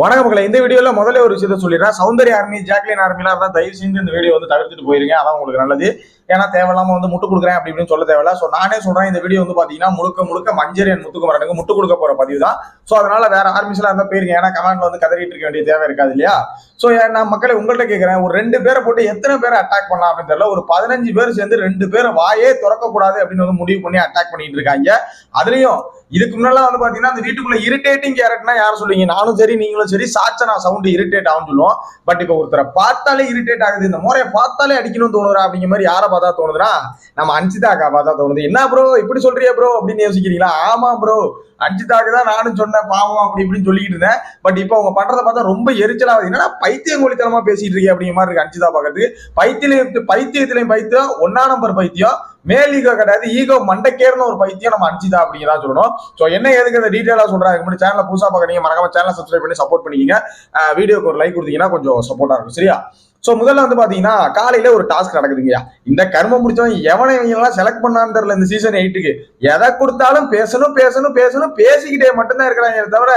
வணக்கம் மக்களை இந்த வீடியோல முதல்ல ஒரு விஷயத்த சொல்லிடுறேன். சௌந்தர்ய ஆர்மி ஜாக்லின் ஆர்மிலாம் தான் தயவு செஞ்சு இந்த வீடியோ வந்து தவிர்த்துட்டு போயிருங்க. அதான் உங்களுக்கு நல்லது. ஏன்னா தேவையில்லாம வந்து முட்டு கொடுக்குறேன் அப்படி இப்படின்னு சொல்ல தேவையில்ல. ஸோ நானே சொல்றேன் இந்த வீடியோ வந்து பாத்தீங்கன்னா முழுக்க முழுக்க மஞ்சரியன் முத்துக்குமரனுக்கு முட்டு கொடுக்க போற பதிவு தான் ஸோ அதனால வேற ஆர்மிஸ்லாம் இருந்தா போயிருங்க. ஏன்னா கமெண்ட்ல வந்து கதறிட்டு இருக்க வேண்டிய தேவை இருக்காது இல்லையா? ஸோ நான் மக்களை உங்கள்கிட்ட கேட்குறேன் ஒரு ரெண்டு பேரை போட்டு எத்தனை பேரை அட்டாக் பண்ணலாம் அப்படின்னு தெரியல. ஒரு பதினஞ்சு பேர் சேர்ந்து ரெண்டு பேரை வாயே திறக்கக்கூடாது அப்படின்னு வந்து முடிவு பண்ணி அட்டாக் பண்ணிட்டு இருக்காங்க. அதுலயும் இதுக்கு முன்னால வந்து பாத்தீங்கன்னா அந்த வீட்டுக்குள்ள இரிட்டேட்டிங் கேரக்டர்னா யார் சொல்லுவீங்க? நானும் சரி நீங்களும் சரி சாச்சனா சவுண்டு இரிட்டேட் ஆகும் சொல்லுவோம். பட் இப்போ ஒருத்தரை பார்த்தாலே இரிட்டேட் ஆகுது. இந்த முறையை பார்த்தாலே அடிக்கணும்னு தோணுறா அப்படிங்கிற மாதிரி யாரை பார்த்தா தோணுதுன்னா நம்ம அன்சிதாக்கா பார்த்தா தோணுது. என்ன ப்ரோ இப்படி சொல்றியா ப்ரோ அப்படின்னு யோசிக்கிறீங்களா? ஆமா ப்ரோ அஞ்சிதாக்கு தான் நானும் சொன்னேன். பாவம். அப்படி இப்படின்னு சொல்லிட்டு இருந்தேன். பட் இப்போ அவங்க பண்றதை பார்த்தா ரொம்ப எரிச்சலாகுது என்னன்னா பைத்தியம் கோழித்தனமா பேசிட்டு இருக்கே அப்படிங்கிற மாதிரி இருக்கு அஞ்சிதா பார்க்கறதுக்கு பைத்தியம் பைத்தியத்திலையும் பைத்தியம் ஒன்னா நம்பர் பைத்தியம். மேல் ஈகோ கிடையாது ஈகோ மண்டைக்கேர்னு ஒரு பைத்தியம் நம்ம அஞ்சிதா அப்படிங்கிறதா சொல்லணும். ஸோ என்ன எதுக்கு அந்த டீட்டெயிலாக சொல்றாங்க? முன்னாடி சேனலை புதுசாக பார்க்குறீங்க மறக்காம சேனலை சப்ஸ்கிரைப் பண்ணி சப்போர்ட் பண்ணிக்கிங்க. வீடியோக்கு ஒரு லைக் கொடுத்தீங்கன்னா கொஞ்சம் சப்போர்ட்டா இருக்கும். சரியா? ஸோ முதல்ல வந்து பாத்தீங்கன்னா காலையில ஒரு டாஸ்க் நடக்குதுங்கய்யா. இந்த கர்மம் முடிச்சவன் எவனை இவங்கெல்லாம் செலக்ட் பண்ணான்னு தெரியல இந்த சீசன் எயிட்டுக்கு எதை கொடுத்தாலும் பேசணும் பேசணும் பேசணும் பேசிக்கிட்டே மட்டும்தான் இருக்கிறாங்க தவிர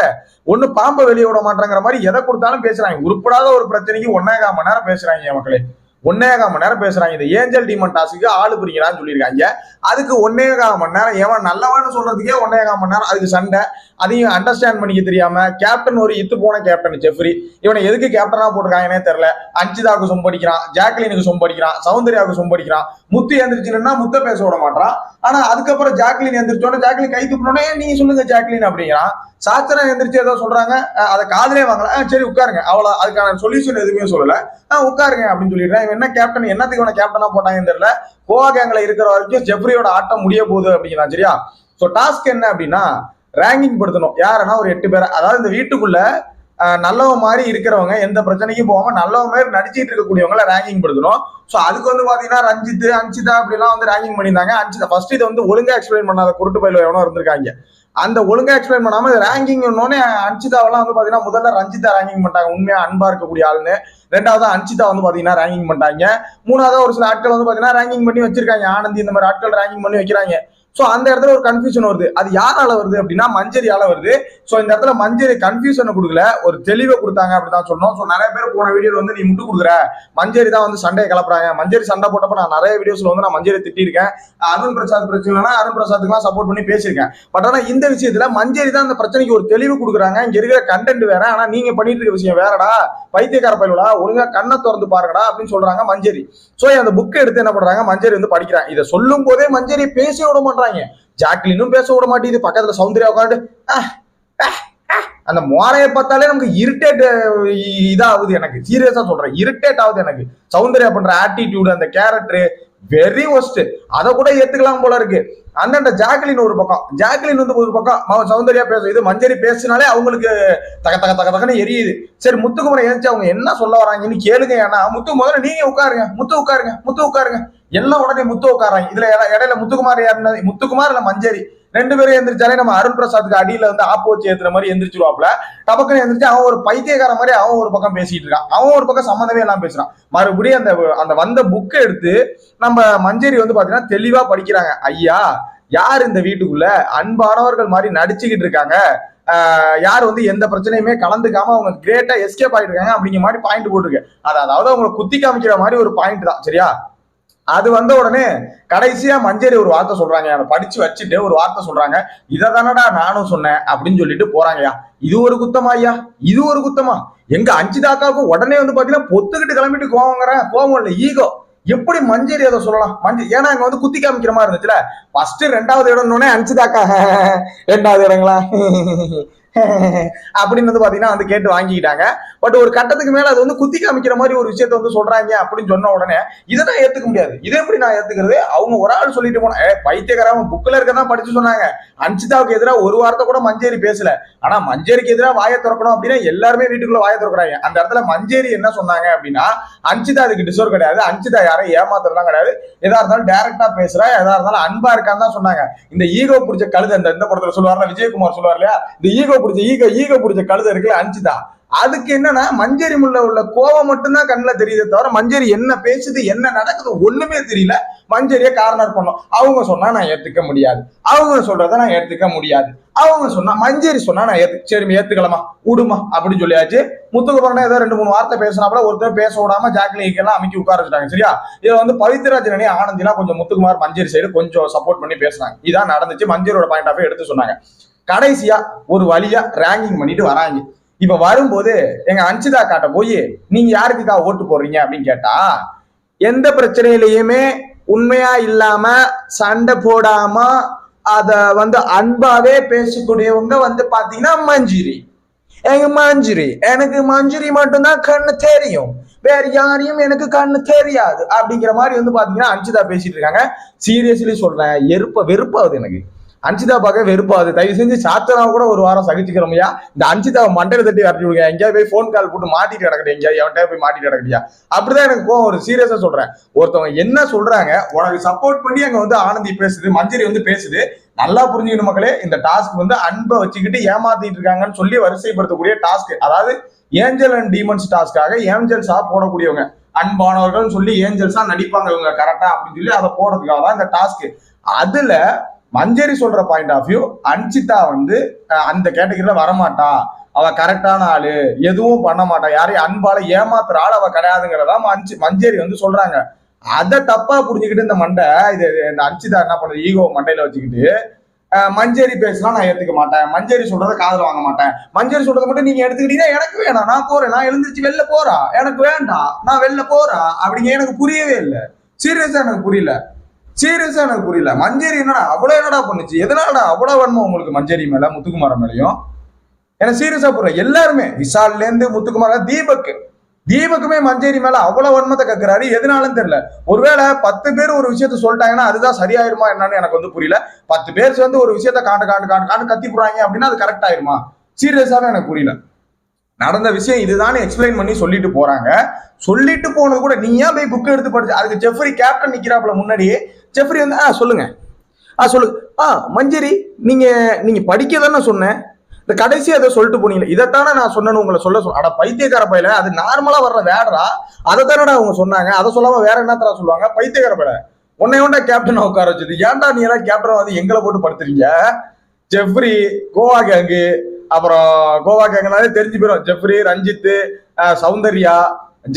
ஒன்று பாம்பை வெளியே விட மாட்டாங்கிற மாதிரி எதை கொடுத்தாலும் பேசுறாங்க. உருப்படாத ஒரு பிரச்சனைக்கு ஒன்னே மணி நேரம் பேசுறாங்க என் மக்களே. ஒன்னே கால் மணி நேரம் பேசுறாங்க. இந்த ஏஞ்சல் டீமன் டாஸ்க்கு ஆளு பிரிக்கிறான்னு சொல்லியிருக்காங்க. அதுக்கு ஒன்னே கால் மணி நேரம் எவன் நல்லவன்னு சொல்றதுக்கே ஒன்னே கால் மணி நேரம் அதுக்கு சண்டை. அதையும் அண்டர்ஸ்டாண்ட் பண்ணிக்க தெரியாம கேப்டன் ஒரு இத்து போன கேப்டன் ஜெஃப்ரி. இவனை எதுக்கு கேப்டனா போட்டிருக்காங்கன்னே தெரியல. அஞ்சிதாவுக்கு சொம்படிக்கிறான். ஜாக்லினுக்கு சொம்படிக்கிறான். சௌந்தர்யாவுக்கு சொம்படிக்கிறான். முத்து எந்திரிச்சுன்னா முத்த பேச விட மாட்டான். ஆனா அதுக்கப்புறம் ஜாக்லின் எந்திரிச்சோட ஜாக்லின் கை துப்பினோடனே நீங்க சொல்லுங்க ஜாக்லின் அப்படிங்கிறான். சாச்சனா எந்திரிச்சு ஏதோ சொல்றாங்க. அதை காதலே வாங்கலாம் சரி உட்காருங்க. அவ்வளோ அதுக்கான சொல்யூஷன் எதுவுமே சொல்லல. உட்காருங்க அப்படின்னு சொல்லிடுறேன். இவன் என்ன கேப்டன் என்னத்துக்கு இவனை கேப்டனா போட்டாங்கன்னு தெரியல. கோவா கேங்ல இருக்கிற வரைக்கும் ஜெப்ரியோட ஆட்டம் முடிய போகுது அப்படிங்கிறான் சரியா? ஸோ டாஸ்க் என்ன அப்படின்னா ரேங்கிங் படுத்தணும். யாருன்னா ஒரு எட்டு பேரை. அதாவது இந்த வீட்டுக்குள்ள நல்லவ மாதிரி இருக்கிறவங்க எந்த பிரச்சனைக்கும் போகாம நல்லவ மாதிரி நடிச்சிட்டு இருக்கக்கூடியவங்கள ரேங்கிங் படுத்தணும். ஸோ அதுக்கு வந்து பாத்தீங்கன்னா ரஞ்சித் அஞ்சிதா அப்படிலாம் வந்து ரேங்கிங் பண்ணியிருந்தாங்க. அஞ்சிதா ஃபர்ஸ்ட் இதை வந்து ஒழுங்கா எக்ஸ்பிளைன் பண்ணாத குருட்டு பயில எவனோ இருந்திருக்காங்க. அந்த ஒழுங்கா எக்ஸ்பிளைன் பண்ணாம ரேங்கிங் ஒன்னே அஞ்சிதாவெல்லாம் வந்து பாத்தீங்கன்னா முதல்ல ரஞ்சிதா ரேங்கிங் பண்ணிட்டாங்க. உண்மையா அன்பா இருக்கக்கூடிய ஆளுன்னு ரெண்டாவது அஞ்சிதா வந்து பாத்தீங்கன்னா ரேங்கிங் பண்ணிட்டாங்க. மூணாவது ஒரு சில ஆட்கள் வந்து பாத்தீங்கன்னா ரேங்கிங் பண்ணி வச்சிருக்காங்க. ஆனந்தி இந்த மாதிரி ஆட்கள் ரேங்கிங் பண்ணி வைக்கிறாங்க. ஸோ அந்த இடத்துல ஒரு கன்ஃபியூஷன் வருது. அது யாரால வருது அப்படின்னா மஞ்சரியால வருது. ஸோ இந்த இடத்துல மஞ்சரி கன்ஃபியூஷனை கொடுக்கல. ஒரு தெளிவை கொடுத்தாங்க அப்படிதான் சொன்னோம். ஸோ நிறைய பேர் போன வீடியோ வந்து நீ முட்டு கொடுக்குற. மஞ்சரி தான் வந்து சண்டையை கிளப்புறாங்க மஞ்சரி சண்டை போட்டப்ப நான் நிறைய வீடியோஸ்ல வந்து நான் மஞ்சரி திட்டிருக்கேன் அருண் பிரசாத் பிரச்சனைனா அருண் பிரசாத்துக்குலாம் சப்போர்ட் பண்ணி பேசியிருக்கேன். பட் ஆனால் இந்த விஷயத்துல மஞ்சரி தான் அந்த பிரச்சனைக்கு ஒரு தெளிவு கொடுக்குறாங்க. இங்க இருக்கிற கண்டென்ட் வேற. ஆனா நீங்க பண்ணிட்டு இருக்க விஷயம் வேறடா. பைத்தியக்கார பயிலா ஒழுங்கா கண்ணை திறந்து பாருங்கடா அப்படின்னு சொல்றாங்க மஞ்சரி. ஸோ அந்த புக்கை எடுத்து என்ன பண்றாங்க? மஞ்சரி வந்து படிக்கிறாங்க இதை சொல்லும் போதே மஞ்சரி பேசி விட மாட்டாங்க ஜாக்லினும் பேச விட மாட்டேங்குது. பக்கத்துல சௌந்தர்யா உட்காந்து அந்த மோரையை பார்த்தாலே நமக்கு இரிட்டேட் இதாகுது எனக்கு. சீரியஸா சொல்றேன். இரிட்டேட் ஆகுது எனக்கு. சௌந்தர்யா பண்ற ஆட்டிடியூடு அந்த கேரக்டர் வெரி ஒஸ்ட் அதை கூட ஏத்துக்கலாம் போல இருக்கு. அண்ணன் ஜாக்லின் ஒரு பக்கம். ஜாக்லின் வந்து ஒரு பக்கம் அவன் சௌந்தர்யா பேச. இது மஞ்சரி பேசினாலே அவங்களுக்கு தக தக தக தகன்னு எரியுது. சரி முத்துக்குமரை ஏந்திச்சு அவங்க என்ன சொல்ல வராங்கன்னு கேளுங்க ஏன்னா முத்து முதல்ல நீங்க உட்காருங்க முத்து உட்காருங்க முத்து உட்காருங்க. எல்லாம் உடனே முத்து உட்காராங்க? இதுல இடையில முத்துக்குமார் யாருன்னா முத்துக்குமார் இல்ல மஞ்சரி? ரெண்டு பேரும் எந்திரிச்சாலே நம்ம அருண் பிரசாத்துக்கு அடியில வந்து ஆப்பு வச்சு ஏத்துற மாதிரி எந்திரிச்சிருவாப்ல டபக்குன்னு எந்திரிச்சு அவன் ஒரு பைத்தியக்கார மாதிரி அவன் ஒரு பக்கம் பேசிட்டு இருக்கான். அவன் ஒரு பக்கம் சம்மந்தமே எல்லாம் பேசுறான். மறுபடியும் அந்த அந்த வந்த புக்கை எடுத்து நம்ம மஞ்சரி வந்து பாத்தீங்கன்னா தெளிவா படிக்கிறாங்க. ஐயா யார் இந்த வீட்டுக்குள்ள அன்பானவர்கள் மாதிரி நடிச்சுக்கிட்டு இருக்காங்க? யார் வந்து எந்த பிரச்சனையுமே கலந்துக்காம அவங்க கிரேட்டா எஸ்கேப் ஆயிட்டு இருக்காங்க அப்படிங்கிற மாதிரி பாயிண்ட் போட்டிருக்கு. அதாவது அவங்களை குத்தி காமிக்கிற மாதிரி ஒரு பாயிண்ட் தான். சரியா? அது வந்த உடனே கடைசியா மஞ்சரி ஒரு வார்த்தை சொல்றாங்க அதை படிச்சு வச்சுட்டு ஒரு வார்த்தை சொல்றாங்க. இதை தானடா நானும் சொன்னேன் அப்படின்னு சொல்லிட்டு போறாங்கய்யா. இது ஒரு குத்தமா ஐயா? இது ஒரு குத்தமா? எங்க அஞ்சு தாக்காவுக்கு உடனே வந்து பாத்தீங்கன்னா பொத்துக்கிட்டு கிளம்பிட்டு கோவங்கிறேன் கோவம் இல்லை ஈகோ. எப்படி மஞ்சரி அதை சொல்லலாம்? மஞ்சள் ஏன்னா அங்க வந்து குத்தி காமிக்கிற மாதிரி இருந்துச்சுல. ஃபர்ஸ்ட் ரெண்டாவது இடம்னு அஞ்சுதாக்கா ரெண்டாவது இடங்களா? அப்படின்னு வந்து பாத்தீங்கன்னா வந்து கேட்டு வாங்கிக்கிட்டாங்க. பட் ஒரு கட்டத்துக்கு மேல அது வந்து குத்தி காமிக்கிற மாதிரி ஒரு விஷயத்த வந்து சொல்றாங்க அப்படின்னு சொன்ன உடனே இதை நான் ஏத்துக்க முடியாது. இதை எப்படி நான் ஏத்துக்கிறது? அவங்க ஒரு ஆள் சொல்லிட்டு போன ஏ பைத்தியக்காரன் புக்ல இருக்கதான் படிச்சு சொன்னாங்க. அன்சிதாவுக்கு எதிராக ஒரு வார்த்தை கூட மஞ்சேரி பேசல. ஆனா மஞ்சேரிக்கு எதிராக வாயை திறக்கணும் அப்படின்னா எல்லாருமே வீட்டுக்குள்ள வாயை திறக்கிறாங்க. அந்த இடத்துல மஞ்சேரி என்ன சொன்னாங்க அப்படின்னா அன்சிதா அதுக்கு டிசர்வ் கிடையாது. அன்சிதா யாரையும் ஏமாத்துறதுலாம் கிடையாது. எதா இருந்தாலும் டைரக்டா பேசுறா எதா இருந்தாலும் அன்பா இருக்கான்னு தான் சொன்னாங்க. இந்த ஈகோ பிடிச்ச கழுத இந்த இந்த படத்துல சொல்லுவார்ல விஜயகுமார் சொல்லுவார் இல்லையா? இந்த ஈகோ பிடிச்ச ஈகோ ஈகோ பிடிச்ச கழுத இருக்குல்ல அன்சிதா. அதுக்கு என்னன்னா மஞ்சரி முள்ள உள்ள கோவம் மட்டும்தான் கண்ணில் தெரியுதே தவிர மஞ்சரி என்ன பேசுது என்ன நடக்குது ஒண்ணுமே தெரியல. மஞ்சரியை கார்னர் பண்ணோம். அவங்க சொன்னா நான் ஏத்துக்க முடியாது. அவங்க சொல்றத நான் ஏத்துக்க முடியாது. அவங்க சொன்னா மஞ்சரி சொன்னா நான் ஏத்து சரி ஏத்துக்கலாமா விடுமா அப்படின்னு சொல்லியாச்சு. முத்துக்குமரன் ஏதோ ரெண்டு மூணு வார்த்தை பேசினாப்புல ஒருத்தர் பேச விடாம ஜாக்லிக்கெல்லாம் அமைக்கி உட்கார வச்சுட்டாங்க சரியா? இதை வந்து பவித்ராஜன் அணி ஆனந்திலாம் கொஞ்சம் முத்துக்குமார் மஞ்சரி சைடு கொஞ்சம் சப்போர்ட் பண்ணி பேசினாங்க. இதான் நடந்துச்சு. மஞ்சரியோட பாயிண்ட் ஆஃப் எடுத்து சொன்னாங்க. கடைசியா ஒரு வழியா ரேங்கிங் பண்ணிட்டு வராங்க. இப்ப வரும்போது எங்க அன்சிதா காட்ட போய் நீங்க யாருக்குக்கா ஓட்டு போடுறீங்க? அப்படின்னு கேட்டா எந்த பிரச்சனையிலையுமே உண்மையா இல்லாம சண்டை போடாம அத வந்து அன்பாவே பேசக்கூடியவங்க வந்து பாத்தீங்கன்னா மஞ்சிரி. எங்க மஞ்சிரி எனக்கு மஞ்சிரி மட்டும்தான் கண்ணு தெரியும். வேற யாரையும் எனக்கு கண்ணு தெரியாது. அப்படிங்கிற மாதிரி வந்து பாத்தீங்கன்னா அன்சிதா பேசிட்டு இருக்காங்க. சீரியஸ்லி சொல்றேன் எருப்ப வெறுப்பாவது எனக்கு. அன்சிதா பார்க்க வெறுப்பாது தயவு செஞ்சு சாத்தனா கூட ஒரு வாரம் சகிச்சுக்கிறோமையா. இந்த அன்சிதாவை மண்டையில தட்டி வரட்டி விடுங்க. எங்கேயாவது போய் ஃபோன் கால் போட்டு மாட்டிட்டு கிடக்கட்டும். எங்கேயாவது எவன்கிட்ட போய் மாட்டிட்டு கிடக்கட்டியா அப்படிதான் எனக்கு கோவம் ஒரு சீரியஸா சொல்றேன். ஒருத்தவங்க என்ன சொல்றாங்க உனக்கு சப்போர்ட் பண்ணி அங்க வந்து ஆனந்தி பேசுது மஞ்சரி வந்து பேசுது. நல்லா புரிஞ்சுக்கணும் மக்களே இந்த டாஸ்க் வந்து அன்பை வச்சுக்கிட்டு ஏமாத்திட்டு இருக்காங்கன்னு சொல்லி வரிசைப்படுத்தக்கூடிய டாஸ்க் அதாவது ஏஞ்சல் அண்ட் டீமன்ஸ் டாஸ்க்காக ஏஞ்சல்ஸா போடக்கூடியவங்க. அன்பானவர்கள் சொல்லி ஏஞ்சல்ஸா நடிப்பாங்க இவங்க கரெக்டா அப்படின்னு சொல்லி அதை போடுறதுக்காக தான் இந்த டாஸ்க் அதுல மஞ்சரி சொல்ற பாயிண்ட் ஆஃப் வியூ அன்சிதா வந்து அந்த கேட்டகரியில வரமாட்டா. அவ கரெக்டான ஆளு எதுவும் பண்ண மாட்டா. யாரையும் அன்பால ஏமாத்துற ஆள் அவ கிடையாதுங்கிறதா மஞ்சு மஞ்சேரி வந்து சொல்றாங்க. அதை தப்பா புரிஞ்சுக்கிட்டு இந்த மண்டை இது இந்த அன்சிதா என்ன பண்ணுது? ஈகோ மண்டையில வச்சுக்கிட்டு மஞ்சேரி பேசலாம் நான் ஏத்துக்க மாட்டேன். மஞ்சேரி சொல்றத காதல் வாங்க மாட்டேன். மஞ்சேரி சொல்றதை மட்டும் நீங்க எடுத்துக்கிட்டீங்கன்னா எனக்கு வேணாம். நான் போறேன். நான் எழுந்திருச்சு வெளில போறா. எனக்கு வேண்டாம். நான் வெளில போறா. அப்படிங்க எனக்கு புரியவே இல்லை. சீரியஸா எனக்கு புரியல. சீரியஸா எனக்கு புரியல. மஞ்சேரி என்னடா அவ்வளவு என்னடா பண்ணுச்சு? எதனாலடா அவ்வளவு வன்மம் உங்களுக்கு மஞ்சேரி மேல முத்துக்குமாரன் மேலேயும்? எனக்கு சீரியஸா புரியல. எல்லாருமே விஷால்ல இருந்து முத்துக்குமார தீபக் தீபக்குமே மஞ்சேரி மேல அவ்வளவு வன்மத்தை கக்குறாரு. எதனாலும் தெரியல. ஒருவேளை பத்து பேர் ஒரு விஷயத்த சொல்லிட்டாங்கன்னா அதுதான் சரியாயிருமா என்னன்னு எனக்கு வந்து புரியல. பத்து பேர் சேர்ந்து ஒரு விஷயத்த காண்டு காண்டு காண்டு காண்டு கத்தி போடுறாங்க அப்படின்னா அது கரெக்ட் ஆயிருமா? சீரியஸாவே எனக்கு புரியல. நடந்த விஷயம் இதுதான் எக்ஸ்பிளைன் பண்ணி சொல்லிட்டு போறாங்க. சொல்லிட்டு போனது கூட நீ ஏன் போய் புக் எடுத்து படிச்சு? அதுக்கு ஜெஃப்ரி கேப்டன் நிக்கிறாப்புல முன்னாடி ஜெஃப்ரி வந்து ஆ சொல்லுங்க. ஆ சொல்லு. ஆ மஞ்சரி நீங்க நீங்க படிக்க தானே சொன்னேன் இந்த கடைசி அதை சொல்லிட்டு போனீங்க இதைத்தானே நான் சொன்னேன்னு உங்களை சொல்ல சொன்ன அட பைத்தியக்கார பையில அது நார்மலா வர்ற வேடரா அதை தானடா அவங்க சொன்னாங்க. அதை சொல்லாம வேற என்னத்தரா சொல்லுவாங்க? பைத்தியக்கார பையில. உன்னை ஒன்றா கேப்டன் உட்கார வச்சது ஏன்டா நீ எல்லாம் கேப்டன் வந்து எங்களை போட்டு படுத்துறீங்க? ஜெஃப்ரி கோவா கேங்கு அப்புறம் கோவா கேங்குனாலே தெரிஞ்சு போயிடும் ஜெஃப்ரி ரஞ்சித்து சௌந்தர்யா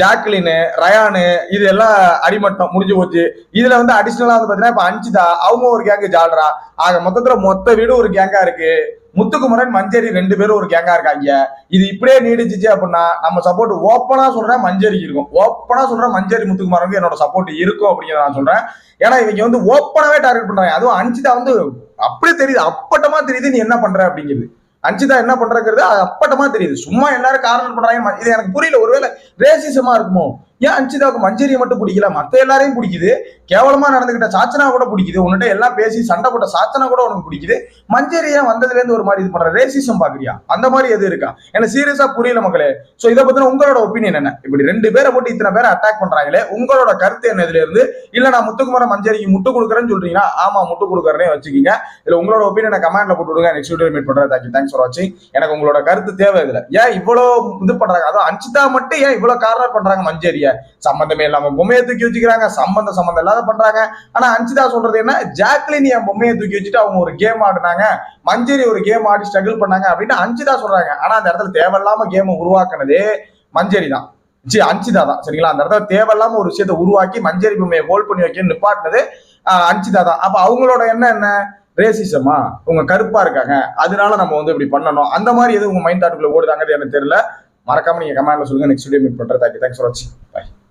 ஜாக்லின் ரயானு இது எல்லாம் அடிமட்டம் முடிஞ்சு போச்சு. இதுல வந்து அடிஷனலா வந்து பாத்தீங்கன்னா இப்ப அஞ்சுதா அவங்க ஒரு கேங்கு ஜால்ரா. ஆக மொத்தத்துல மொத்த வீடு ஒரு கேங்கா இருக்கு. முத்துக்குமரன் மஞ்சரி ரெண்டு பேரும் ஒரு கேங்கா இருக்காங்க. இது இப்படியே நீடிச்சிச்சு அப்படின்னா நம்ம சப்போர்ட் ஓப்பனா சொல்றேன் மஞ்சரிக்கு இருக்கும். ஓப்பனா சொல்றேன் மஞ்சரி முத்துக்குமரனுக்கு என்னோட சப்போர்ட் இருக்கும் அப்படிங்கிறத நான் சொல்றேன். ஏன்னா இவங்க வந்து ஓப்பனாவே டார்கெட் பண்றாங்க. அதுவும் அஞ்சுதா வந்து அப்படியே தெரியுது அப்பட்டமா தெரியுது நீ என்ன பண்ற அப்படிங்கிறது. அஞ்சிதா என்ன பண்றங்கிறது அப்பட்டமா தெரியுது. சும்மா எல்லாரும் காரணம் பண்றாங்க. இது எனக்கு புரியல. ஒருவேளை ரேசிசமா இருக்குமோ? ஏன் அஞ்சிதாவுக்கு மஞ்சரியை மட்டும் பிடிக்கல? மற்ற எல்லாரையும் பிடிக்குது. கேவலமா நடந்துகிட்ட சாச்சனா கூட பிடிக்குது. உன்கிட்ட எல்லாம் பேசி சண்டை போட்ட சாச்சனா கூட உனக்கு பிடிக்குது. மஞ்சரி ஏன் வந்ததுல இருந்து ஒரு மாதிரி இது பண்ற ரேசிசம் பாக்குறியா? அந்த மாதிரி எது இருக்கா? எனக்கு சீரியஸா புரியல மக்களே. சோ இதை பத்தின உங்களோட ஒப்பீனியன் என்ன? இப்படி ரெண்டு பேரை போட்டு இத்தனை பேரை அட்டாக் பண்றாங்களே உங்களோட கருத்து என்ன இதுல இருந்து? இல்ல நான் முத்துக்குமார மஞ்சரிக்கு முட்டு கொடுக்குறேன்னு சொல்றீங்களா? ஆமா முட்டு கொடுக்குறேனே வச்சுக்கீங்க. இதுல உங்களோட ஒப்பீனியனை கமெண்ட்ல போட்டு விடுங்க. நெக்ஸ்ட் வீடியோ மீட் பண்றேன். தேங்க்யூ தேங்க்ஸ் ஃபார் வாட்சிங் எனக்கு உங்களோட கருத்து தேவை இதுல. ஏன் இவ்வளவு இது பண்றாங்க? அதுவும் அஞ்சிதா மட்டும் ஏன் இவ்வளவு காரணம் பண்றாங்க மஞ்சேரியா? சம்பந்தமே இல்லாம பொம்மையை தூக்கி வச்சுக்கிறாங்க. சம்பந்த சம்பந்தம் இல்லாத பண்றாங்க. ஆனா அஞ்சிதா சொல்றது என்ன? ஜாக்லின் என் பொம்மையை தூக்கி வச்சுட்டு அவங்க ஒரு கேம் ஆடினாங்க. மஞ்சரி ஒரு கேம் ஆடி ஸ்ட்ரகிள் பண்ணாங்க அப்படின்னு அஞ்சிதா சொல்றாங்க. ஆனா அந்த இடத்துல தேவையில்லாம கேமை உருவாக்குனதே மஞ்சரி தான். ஜி அஞ்சிதா தான். சரிங்களா? அந்த இடத்துல தேவையில்லாம ஒரு விஷயத்த உருவாக்கி மஞ்சரி பொம்மையை ஹோல்ட் பண்ணி வைக்க நிப்பாட்டினது ஆஹ், தான். அப்ப அவங்களோட என்ன? என்ன ரேசிசமா உங்க கருப்பா இருக்காங்க. அதனால நம்ம வந்து இப்படி பண்ணணும். அந்த மாதிரி எதுவும் உங்க மைண்ட் தாட்டுக்குள்ள ஓடுதாங்கிறது எனக்கு தெரியல. மறக்காம நீங்க கமெண்ட்ல சொல்லுங்க. நெக்ஸ்ட் வீடியோ மீட் பண்றேன் தேங்க்யூ தேங்க்ஸ் ஃபார் வாட்சிங் பை